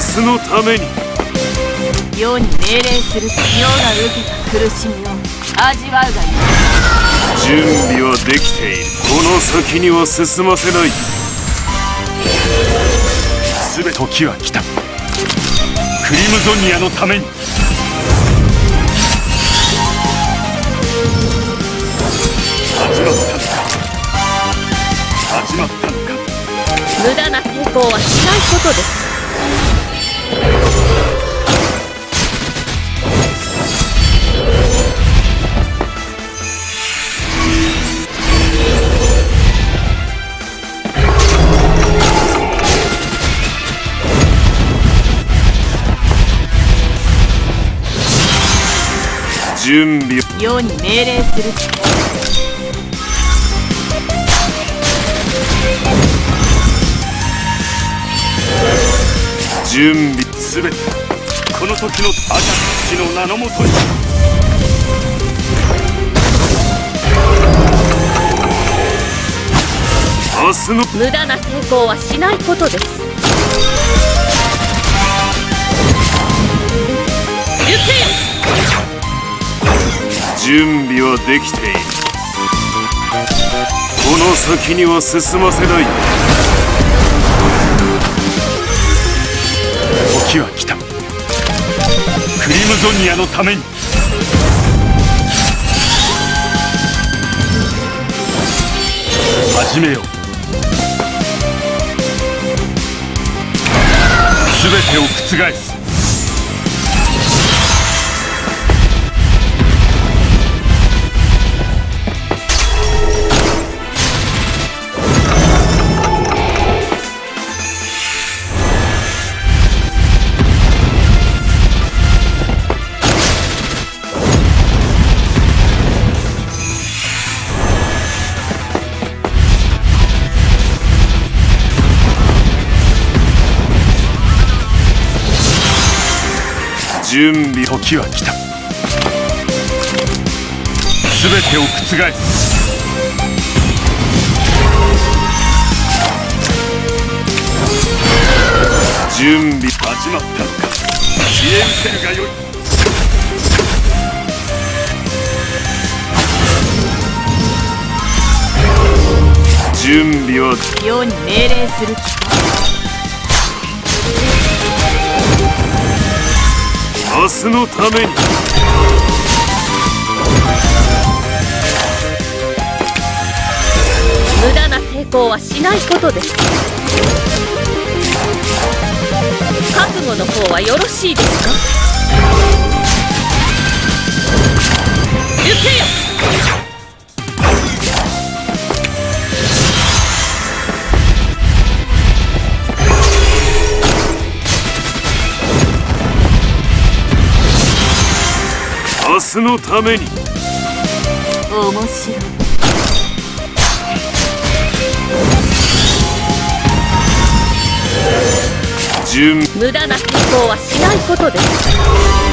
日のために。世に命令する世が受けた苦しみを味わうがいい。準備はできている。この先には進ませない。全て時は来た。クリムゾニアのために。始まったのか。始まったのか。無駄な抵抗はしないことです準備世に命令する。準備すべて。この時のアジャの名のもとに。明日の。無駄な抵抗はしないことです準備はできている。この先には進ませない。時は来た。クリムゾニアのために。始めよう。全てを覆す。準備時は来た。全てを覆す。準備始まったのか。知恵見せるがよい準備は世に命令する明日のために。無駄な抵抗はしないことです。覚悟の方はよろしいですか？行けよ！明日のために。面白い。準。無駄な抵抗はしないことです